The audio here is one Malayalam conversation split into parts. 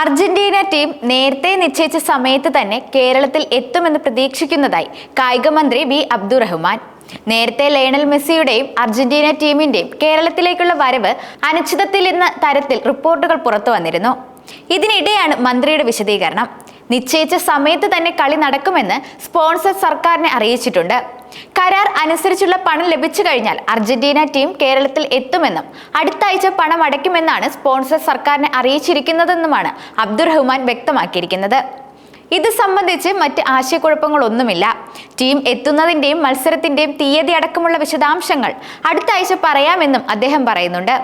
അർജന്റീന ടീം നേരത്തെ നിശ്ചയിച്ച സമയത്ത് തന്നെ കേരളത്തിൽ എത്തുമെന്ന് പ്രതീക്ഷിക്കുന്നതായി കായികമന്ത്രി വി അബ്ദുറഹ്മാൻ. നേരത്തെ ലയണൽ മെസ്സിയുടെയും അർജന്റീന ടീമിന്റെയും കേരളത്തിലേക്കുള്ള വരവ് അനിശ്ചിതത്തിൽ എന്ന തരത്തിൽ റിപ്പോർട്ടുകൾ പുറത്തു വന്നിരുന്നു. ഇതിനിടെയാണ് മന്ത്രിയുടെ വിശദീകരണം. നിശ്ചയിച്ച സമയത്ത് തന്നെ കളി നടക്കുമെന്ന് സ്പോൺസർ സർക്കാരിനെ അറിയിച്ചിട്ടുണ്ട്. കരാർ അനുസരിച്ചുള്ള പണം ലഭിച്ചു കഴിഞ്ഞാൽ അർജന്റീന ടീം കേരളത്തിൽ എത്തുമെന്നും അടുത്ത ആഴ്ച പണം അടയ്ക്കുമെന്നാണ് സ്പോൺസർ സർക്കാരിനെ അറിയിച്ചിരിക്കുന്നതെന്നുമാണ് അബ്ദുറഹ്മാൻ വ്യക്തമാക്കിയിരിക്കുന്നത്. ഇത് സംബന്ധിച്ച് മറ്റ് ആശയക്കുഴപ്പങ്ങളൊന്നുമില്ല. ടീം എത്തുന്നതിന്റെയും മത്സരത്തിന്റെയും തീയതി അടക്കമുള്ള വിശദാംശങ്ങൾ അടുത്ത ആഴ്ച പറയാമെന്നും അദ്ദേഹം പറയുന്നുണ്ട്.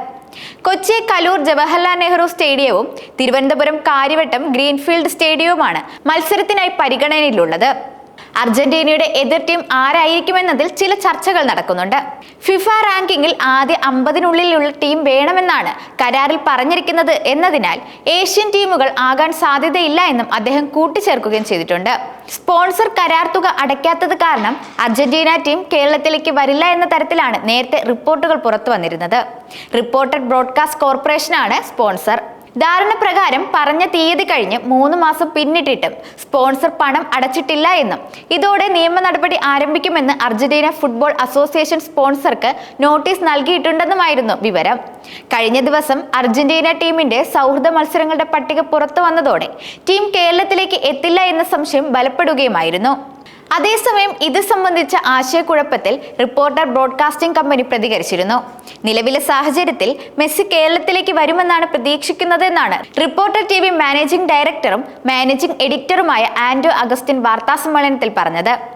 കൊച്ചി കലൂർ ജവഹർലാൽ നെഹ്റു സ്റ്റേഡിയവും തിരുവനന്തപുരം കാര്യവട്ടം ഗ്രീൻഫീൽഡ് സ്റ്റേഡിയവുമാണ് മത്സരത്തിനായി പരിഗണനയിലുള്ളത്. അർജന്റീനയുടെ എതിർ ടീം ആരായിരിക്കുമെന്നതിൽ ചില ചർച്ചകൾ നടക്കുന്നുണ്ട്. ഫിഫ റാങ്കിങ്ങിൽ ആദ്യ അമ്പതിനുള്ളിലുള്ള ടീം വേണമെന്നാണ് കരാറിൽ പറഞ്ഞിരിക്കുന്നത് എന്നതിനാൽ ഏഷ്യൻ ടീമുകൾ ആകാൻ സാധ്യതയില്ല എന്നും അദ്ദേഹം കൂട്ടിച്ചേർക്കുകയും ചെയ്തിട്ടുണ്ട്. സ്പോൺസർ കരാർ തുക അടയ്ക്കാത്തത് കാരണം അർജന്റീന ടീം കേരളത്തിലേക്ക് വരില്ല എന്ന തരത്തിലാണ് നേരത്തെ റിപ്പോർട്ടുകൾ പുറത്തു വന്നിരുന്നത്. റിപ്പോർട്ടഡ് ബ്രോഡ്കാസ്റ്റ് കോർപ്പറേഷനാണ് സ്പോൺസർ. ധാരണ പ്രകാരം പറഞ്ഞ തീയതി കഴിഞ്ഞ് മൂന്ന് മാസം പിന്നിട്ടിട്ടും സ്പോൺസർ പണം അടച്ചിട്ടില്ല എന്നും. ഇതോടെ നിയമ നടപടി ആരംഭിക്കുമെന്ന് അർജന്റീന ഫുട്ബോൾ അസോസിയേഷൻ സ്പോൺസർക്ക് നോട്ടീസ് നൽകിയിട്ടുണ്ടെന്നുമായിരുന്നു വിവരം. കഴിഞ്ഞ ദിവസം അർജന്റീന ടീമിന്റെ സൗഹൃദ മത്സരങ്ങളുടെ പട്ടിക പുറത്തു വന്നതോടെ ടീം കേരളത്തിലേക്ക് എത്തില്ല എന്ന സംശയം ബലപ്പെടുകയുമായിരുന്നു. അതേസമയം ഇത് സംബന്ധിച്ച ആശയക്കുഴപ്പത്തിൽ റിപ്പോർട്ടർ ബ്രോഡ്കാസ്റ്റിംഗ് കമ്പനി പ്രതികരിച്ചിരുന്നു. നിലവിലെ സാഹചര്യത്തിൽ മെസ്സി കേരളത്തിലേക്ക് വരുമെന്നാണ് പ്രതീക്ഷിക്കുന്നതെന്നാണ് റിപ്പോർട്ടർ ടി വി മാനേജിംഗ് ഡയറക്ടറും മാനേജിംഗ് എഡിറ്ററുമായ ആൻഡോ അഗസ്റ്റിൻ വാർത്താസമ്മേളനത്തിൽ പറഞ്ഞത്.